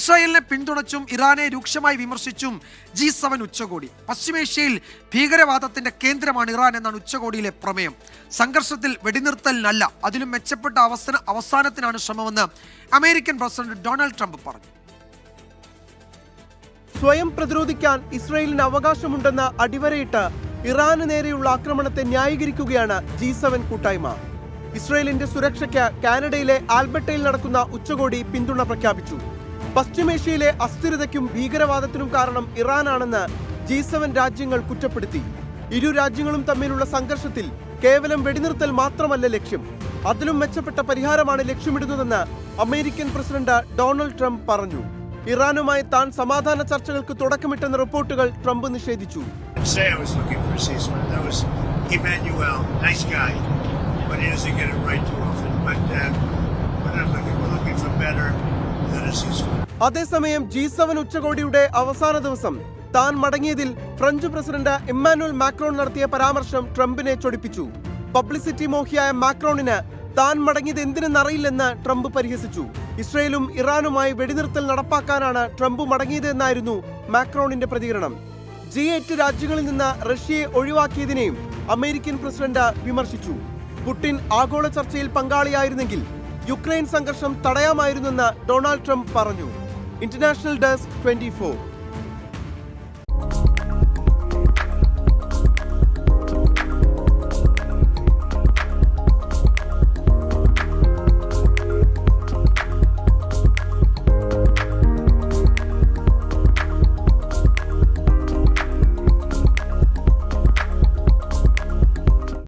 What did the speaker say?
ഇസ്രായേലിനെ പിന്തുണച്ചും ഇറാനെ രൂക്ഷമായി വിമർശിച്ചും ജി സെവൻ ഉച്ചകോടി. പശ്ചിമേഷ്യയിൽ ഭീകരവാദത്തിന്റെ കേന്ദ്രമാണ് ഇറാൻ എന്നാണ് ഉച്ചകോടിയിലെ പ്രമേയം. സംഘർഷത്തിൽ വെടിനിർത്തലിനല്ല അതിലും മെച്ചപ്പെട്ട അവസര അവസാനത്തിനാണ് ശ്രമമെന്ന് അമേരിക്കൻ പ്രസിഡന്റ് ഡൊണാൾഡ് ട്രംപ് പറഞ്ഞു. സ്വയം പ്രതിരോധിക്കാൻ ഇസ്രയേലിന് അവകാശമുണ്ടെന്ന് അടിവരയിട്ട് ഇറാന് നേരെയുള്ള ആക്രമണത്തെ ന്യായീകരിക്കുകയാണ് ജി സെവൻ കൂട്ടായ്മ. ഇസ്രയേലിന്റെ സുരക്ഷയ്ക്ക് കാനഡയിലെ ആൽബർട്ടയിൽ നടക്കുന്ന ഉച്ചകോടി പിന്തുണ പ്രഖ്യാപിച്ചു. പശ്ചിമേഷ്യയിലെ അസ്ഥിരതയ്ക്കും ഭീകരവാദത്തിനും കാരണം ഇറാനാണെന്ന് ജി സെവൻ രാജ്യങ്ങൾ കുറ്റപ്പെടുത്തി. ഇരു രാജ്യങ്ങളും തമ്മിലുള്ള സംഘർഷത്തിൽ കേവലം വെടിനിർത്തൽ മാത്രമല്ല ലക്ഷ്യം. അതിലും മെച്ചപ്പെട്ട പരിഹാരമാണ് ലക്ഷ്യമിടുന്നതെന്ന് അമേരിക്കൻ പ്രസിഡന്റ് ഡൊണാൾഡ് ട്രംപ് പറഞ്ഞു. ഇറാനുമായി താൻ സമാധാന ചർച്ചകൾക്ക് തുടക്കമിട്ടെന്ന റിപ്പോർട്ടുകൾ ട്രംപ് നിഷേധിച്ചു. But uh, അതേസമയം ജി സെവൻ ഉച്ചകോടിയുടെ അവസാന ദിവസം താൻ മടങ്ങിയതിൽ ഫ്രഞ്ച് പ്രസിഡന്റ് ഇമ്മാനുവൽ മാക്രോൺ നടത്തിയ പരാമർശം ട്രംപിനെ ചൊടിപ്പിച്ചു. പബ്ലിസിറ്റി മോഹിയായ മാക്രോണിന് താൻ മടങ്ങിയത് എന്തിനെന്നറിയില്ലെന്ന് ട്രംപ് പരിഹസിച്ചു. ഇസ്രയേലും ഇറാനുമായി വെടിനിർത്തൽ നടപ്പാക്കാനാണ് ട്രംപ് മടങ്ങിയതെന്നായിരുന്നു മാക്രോണിന്റെ പ്രതികരണം. ജി എട്ട് രാജ്യങ്ങളിൽ നിന്ന് റഷ്യയെ ഒഴിവാക്കിയതിനെയും അമേരിക്കൻ പ്രസിഡന്റ് വിമർശിച്ചു. പുടിൻ ആഗോള ചർച്ചയിൽ പങ്കാളിയായിരുന്നെങ്കിൽ യുക്രൈൻ സംഘർഷം തടയാമായിരുന്നെന്ന് ഡൊണാൾഡ് ട്രംപ് പറഞ്ഞു. International Desk 24.